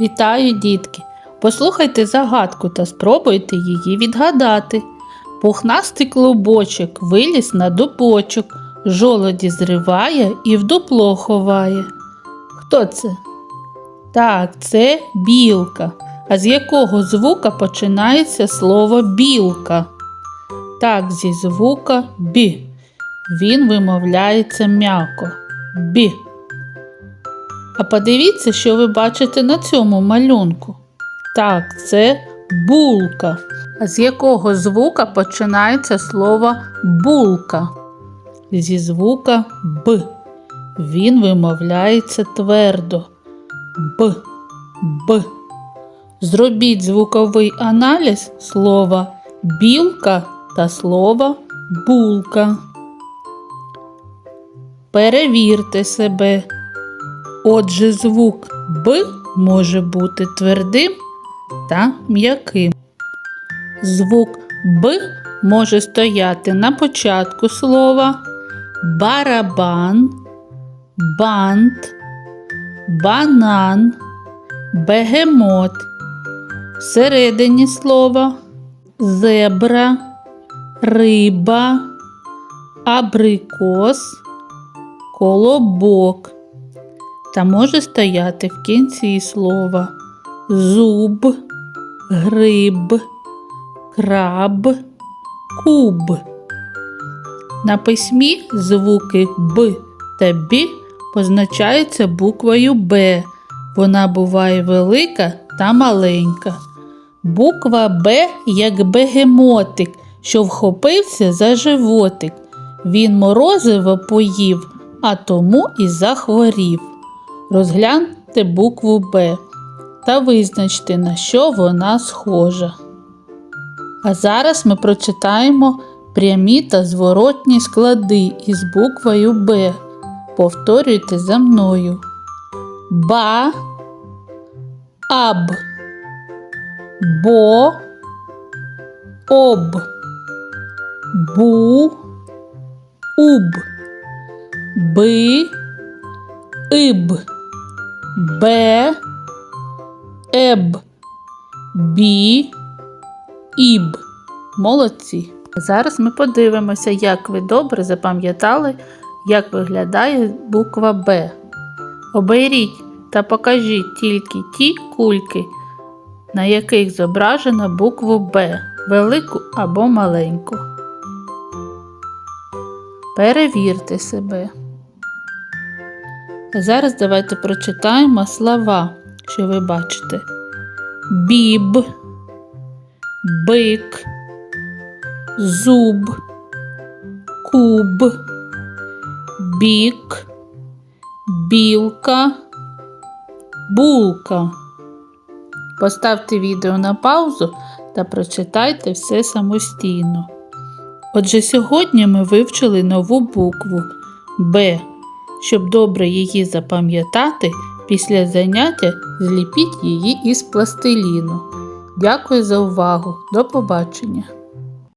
Вітаю, дітки! Послухайте загадку та спробуйте її відгадати. Пухнастий клубочок виліз на дубочок, жолоді зриває і в дупло ховає. Хто це? Так, це білка. А з якого звука починається слово білка? Так, зі звука бі. Він вимовляється м'яко. Бі. А подивіться, що ви бачите на цьому малюнку. Так, це булка. А з якого звука починається слово булка? Зі звука Б. Він вимовляється твердо. Б. Б. Зробіть звуковий аналіз слова білка та слова булка. Перевірте себе. Отже, звук Б може бути твердим та м'яким. Звук Б може стояти на початку слова барабан, бант, банан, бегемот. Всередині слова зебра, риба, абрикос, колобок та може стояти в кінці слова зуб, гриб, краб, куб. На письмі звуки Б та Б позначаються буквою Б. Вона буває велика та маленька. Буква Б як бегемотик, що вхопився за животик. Він морозиво поїв, а тому і захворів. Розгляньте букву Б та визначте, на що вона схожа. А зараз ми прочитаємо прямі та зворотні склади із буквою Б. Повторюйте за мною. Ба, аб, бо, об, бу, уб, би, иб, бе, еб, бі, іб. Молодці. Зараз ми подивимося, як ви добре запам'ятали, як виглядає буква Б. Оберіть та покажіть тільки ті кульки, на яких зображено букву Б, велику або маленьку. Перевірте себе. Зараз давайте прочитаємо слова, що ви бачите. Біб, бик, зуб, куб, бік, білка, булка. Поставте відео на паузу та прочитайте все самостійно. Отже, сьогодні ми вивчили нову букву Б. Щоб добре її запам'ятати, після заняття зліпіть її із пластиліну. Дякую за увагу. До побачення!